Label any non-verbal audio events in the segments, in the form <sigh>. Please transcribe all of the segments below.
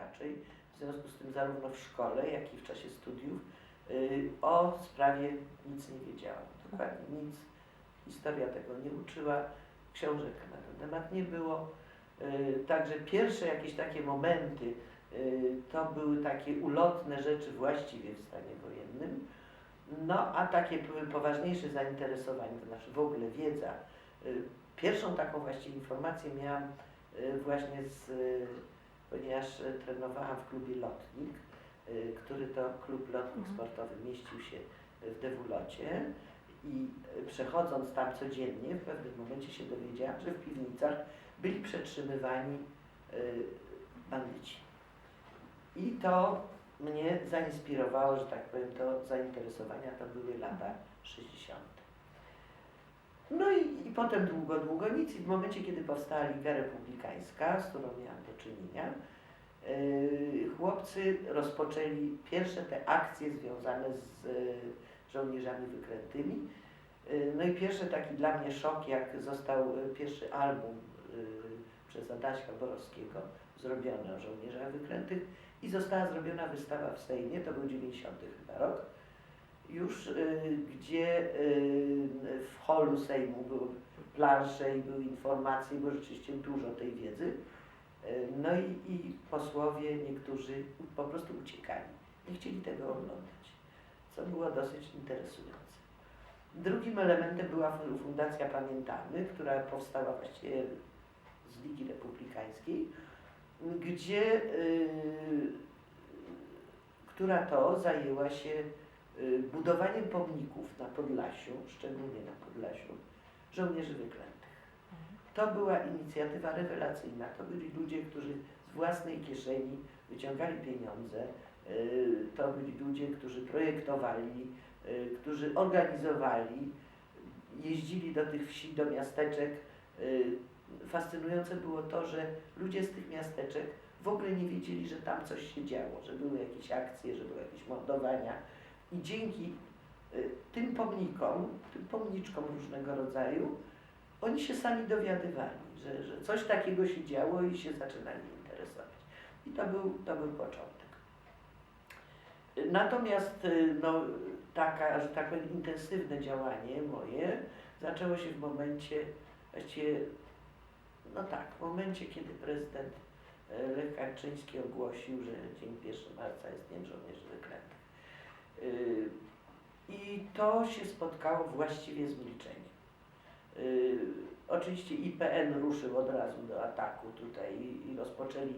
inaczej. W związku z tym zarówno w szkole, jak i w czasie studiów y, o sprawie nic nie wiedziałam. Dokładnie nic. Historia tego nie uczyła, książek na ten temat nie było. Y, Także pierwsze jakieś takie momenty y, to były takie ulotne rzeczy właściwie w stanie wojennym. No a takie były poważniejsze zainteresowanie, to znaczy w ogóle wiedza. Pierwszą taką właściwie informację miałam właśnie z, ponieważ y, trenowałam w klubie Lotnik, y, który to klub Lotnik Mhm. Sportowy mieścił się w Dewulocie i przechodząc tam codziennie w pewnym momencie się dowiedziałam, że w piwnicach byli przetrzymywani bandyci. I to mnie zainspirowało, że tak powiem, do zainteresowania to były lata 60. No i, i potem długo, długo nic. I w momencie, kiedy powstała Liga Republikańska, z którą miałam do czynienia, yy, chłopcy rozpoczęli pierwsze te akcje związane z yy, żołnierzami wyklętymi. Yy, no i pierwszy taki dla mnie szok, jak został yy, pierwszy album yy, przez Adaśka Borowskiego zrobiony o żołnierzach wyklętych i została zrobiona wystawa w Sejmie, to był 90 chyba rok, już y, gdzie y, w holu Sejmu były plansze i były informacje, było rzeczywiście dużo tej wiedzy. Y, no i, i posłowie niektórzy po prostu uciekali, nie chcieli tego oglądać, co było dosyć interesujące. Drugim elementem była fu- Fundacja Pamiętamy, która powstała właściwie z Ligi Republikańskiej, gdzie, y, która to zajęła się budowaniem pomników na Podlasiu, szczególnie na Podlasiu, żołnierzy wyklętych. To była inicjatywa rewelacyjna. To byli ludzie, którzy z własnej kieszeni wyciągali pieniądze. y, To byli ludzie, którzy projektowali, y, którzy organizowali, jeździli do tych wsi, do miasteczek. Y, Fascynujące było to, że ludzie z tych miasteczek w ogóle nie wiedzieli, że tam coś się działo, że były jakieś akcje, że były jakieś mordowania. I dzięki y, tym pomnikom, tym pomniczkom różnego rodzaju, oni się sami dowiadywali, że, że coś takiego się działo i się zaczynali interesować. I to był, to był początek. Natomiast y, no, taka, że tak powiem, intensywne działanie moje zaczęło się w momencie, właściwie, no tak, w momencie, kiedy prezydent e, Lech Kaczyński ogłosił, że dzień 1 marca jest Dniem Żołnierzy Wyklętych. Y, I to się spotkało właściwie z milczeniem. Y, Oczywiście IPN ruszył od razu do ataku tutaj i- rozpoczęli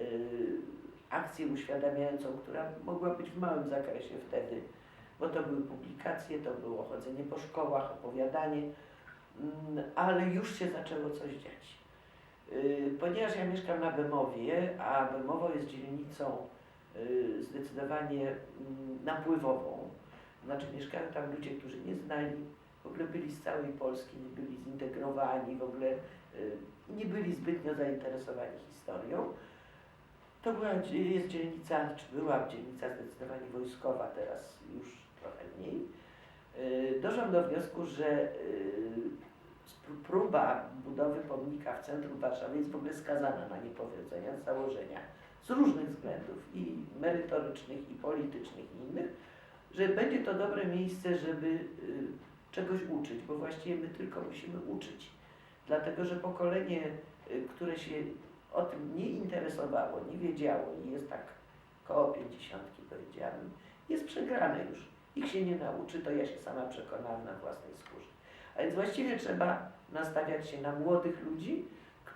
y, akcję uświadamiającą, która mogła być w małym zakresie wtedy, bo to były publikacje, to było chodzenie po szkołach, opowiadanie, mm, ale już się zaczęło coś dziać. Ponieważ ja mieszkam na Bemowie, a Bemowo jest dzielnicą zdecydowanie mm, napływową, znaczy mieszkają tam ludzie, którzy nie znali, w ogóle byli z całej Polski, nie byli zintegrowani, w ogóle y, nie byli zbytnio zainteresowani historią. To była, jest dzielnica, czy była dzielnica zdecydowanie wojskowa, teraz już trochę mniej. Y, Doszłam do wniosku, że y, próba budowy pomnika w centrum Warszawy jest w ogóle skazana na niepowodzenia z założenia, z różnych względów i merytorycznych, i politycznych, i innych, że będzie to dobre miejsce, żeby y, czegoś uczyć, bo właściwie my tylko musimy uczyć. Dlatego, że pokolenie, y, które się o tym nie interesowało, nie wiedziało i jest tak koło pięćdziesiątki powiedziałem, jest przegrane już. Ich się nie nauczy, to ja się sama przekonałam na własnej skórze. A więc właściwie trzeba nastawiać się na młodych ludzi,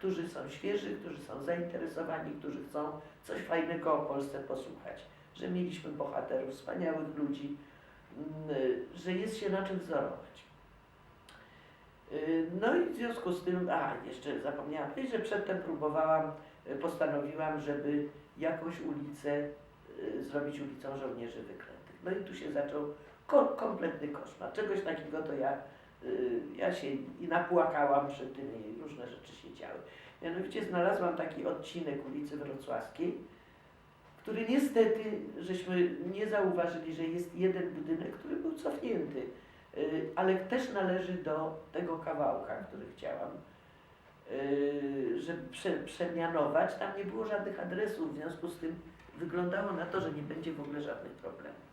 którzy są świeży, którzy są zainteresowani, którzy chcą coś fajnego o Polsce posłuchać. Że mieliśmy bohaterów, wspaniałych ludzi, mm, że jest się na czym wzorować. Y, No i w związku z tym, a jeszcze zapomniałam powiedzieć, że przedtem próbowałam, y, postanowiłam, żeby jakąś ulicę y, zrobić ulicą żołnierzy wyklętych. No i tu się zaczął ko- kompletny koszmar. Czegoś takiego to ja, ja się i napłakałam przed tym i różne rzeczy się działy. Mianowicie znalazłam taki odcinek ulicy Wrocławskiej, który niestety żeśmy nie zauważyli, że jest jeden budynek, który był cofnięty, y, ale też należy do tego kawałka, który chciałam. yy, żeby prze, przemianować. Tam nie było żadnych adresów, w związku z tym wyglądało na to, że nie będzie w ogóle żadnych problemów.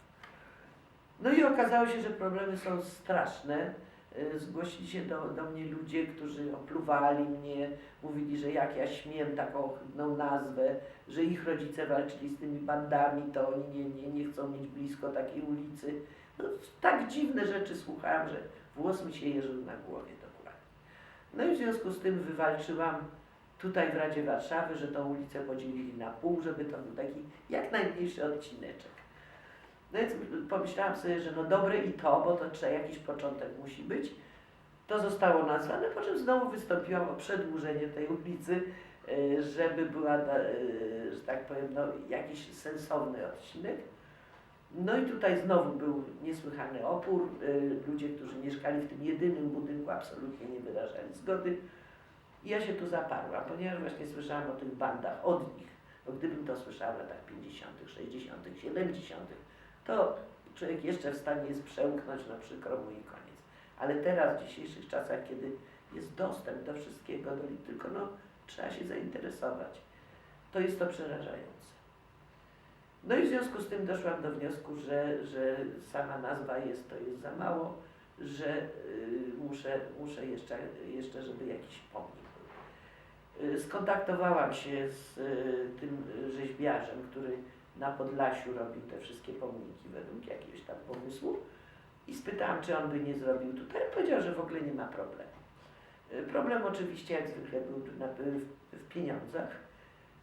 No i okazało się, że problemy są straszne. Yy, Zgłosili się do, do mnie ludzie, którzy opluwali mnie, mówili, że jak ja śmiem taką ohydną nazwę, że ich rodzice walczyli z tymi bandami, to oni nie, nie, nie chcą mieć blisko takiej ulicy. No, tak dziwne rzeczy słuchałam, że włos mi się jeżył na głowie dokładnie. No i w związku z tym wywalczyłam tutaj w Radzie Warszawy, że tą ulicę podzielili na pół, żeby to był taki jak najmniejszy odcineczek. No więc pomyślałam sobie, że no dobre i to, bo to trzeba jakiś początek musi być. To zostało nazwane, po czym znowu wystąpiłam o przedłużenie tej ulicy, e, żeby była, e, że tak powiem, no, jakiś sensowny odcinek. No i tutaj znowu był niesłychany opór. E, Ludzie, którzy mieszkali w tym jedynym budynku, absolutnie nie wyrażali zgody. I ja się tu zaparłam, ponieważ właśnie słyszałam o tych bandach od nich. Bo gdybym to słyszała w latach 50., 60., 70., to człowiek jeszcze w stanie jest przełknąć, no przykro mu i koniec. Ale teraz, w dzisiejszych czasach, kiedy jest dostęp do wszystkiego, do, tylko no, trzeba się zainteresować, to jest to przerażające. No i w związku z tym doszłam do wniosku, że, że sama nazwa jest, to jest za mało, że y, muszę, muszę jeszcze, jeszcze, żeby jakiś pomnik był. Y, Skontaktowałam się z y, tym rzeźbiarzem, który na Podlasiu robił te wszystkie pomniki według jakiegoś tam pomysłu i spytałam, czy on by nie zrobił tutaj. Powiedział, że w ogóle nie ma problemu. Y, Problem oczywiście jak zwykle był w, pieniądzach.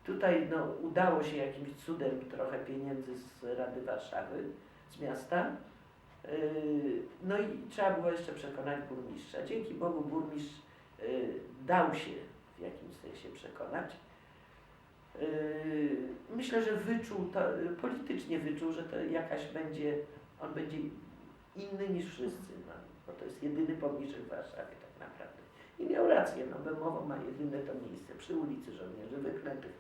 Tutaj no, udało się jakimś cudem trochę pieniędzy z Rady Warszawy, z miasta. Yy, No i trzeba było jeszcze przekonać burmistrza. Dzięki Bogu burmistrz yy, dał się w jakimś sensie przekonać. Myślę, że wyczuł to, politycznie wyczuł, że to jakaś będzie, on będzie inny niż wszyscy, no, bo to jest jedyny pomniczek w Warszawie tak naprawdę. I miał rację, no Bemowo ma jedyne to miejsce przy ulicy Żołnierzy Wyklętych.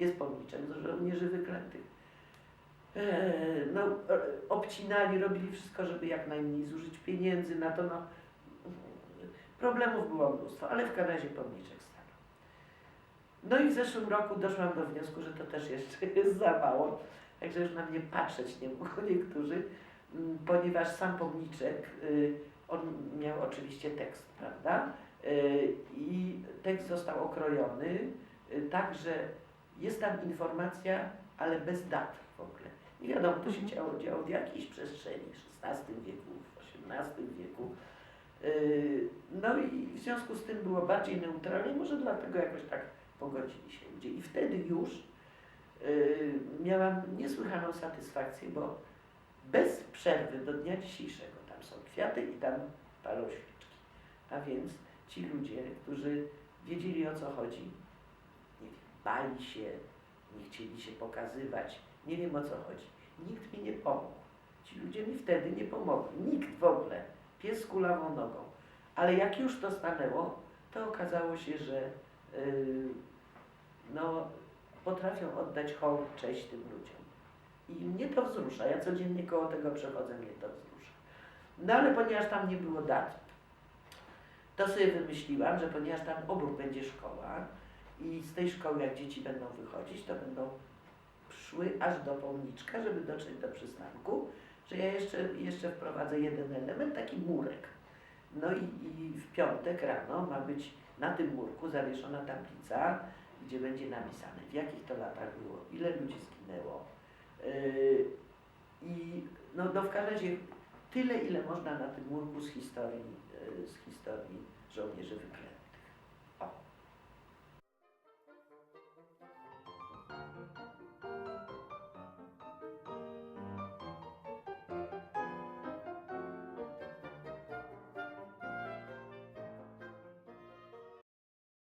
Jest pomniczek do Żołnierzy Wyklętych. Eee, no, obcinali, robili wszystko, żeby jak najmniej zużyć pieniędzy na to, no, problemów było mnóstwo, ale w razie pomniczek. No i w zeszłym roku doszłam do wniosku, że to też jeszcze <laughs> jest za mało, także już na mnie patrzeć nie mogą <laughs> niektórzy, mm, ponieważ sam pomniczek, y, on miał oczywiście tekst, prawda? Y, I tekst został okrojony, y, tak, że jest tam informacja, ale bez dat w ogóle. Nie wiadomo, to się Mhm. działo, działo w jakiejś przestrzeni, w XVI wieku, w XVIII wieku. No i w związku z tym było bardziej neutralnie, może dlatego jakoś tak pogodzili się ludzie. I wtedy już yy, miałam niesłychaną satysfakcję, bo bez przerwy do dnia dzisiejszego tam są kwiaty i tam palą świeczki. A więc ci ludzie, którzy wiedzieli o co chodzi, nie wiem, bali się, nie chcieli się pokazywać, nie wiem o co chodzi. Nikt mi nie pomógł. Ci ludzie mi wtedy nie pomogli. Nikt w ogóle. Pies z kulawą nogą. Ale jak już to stanęło, to okazało się, że yy, no, potrafią oddać hołd, cześć tym ludziom. I mnie to wzrusza. Ja codziennie koło tego przechodzę, mnie to wzrusza. No ale ponieważ tam nie było dat, to sobie wymyśliłam, że ponieważ tam obok będzie szkoła i z tej szkoły jak dzieci będą wychodzić, to będą szły aż do pomniczka, żeby dotrzeć do przystanku, że ja jeszcze, jeszcze wprowadzę jeden element, taki murek. No i, i w piątek rano ma być na tym murku zawieszona tablica, gdzie będzie napisane w jakich to latach było, ile ludzi zginęło. Yy, I no, no w każdym razie tyle, ile można na tym murku z historii, yy, z historii żołnierzy wyklętych.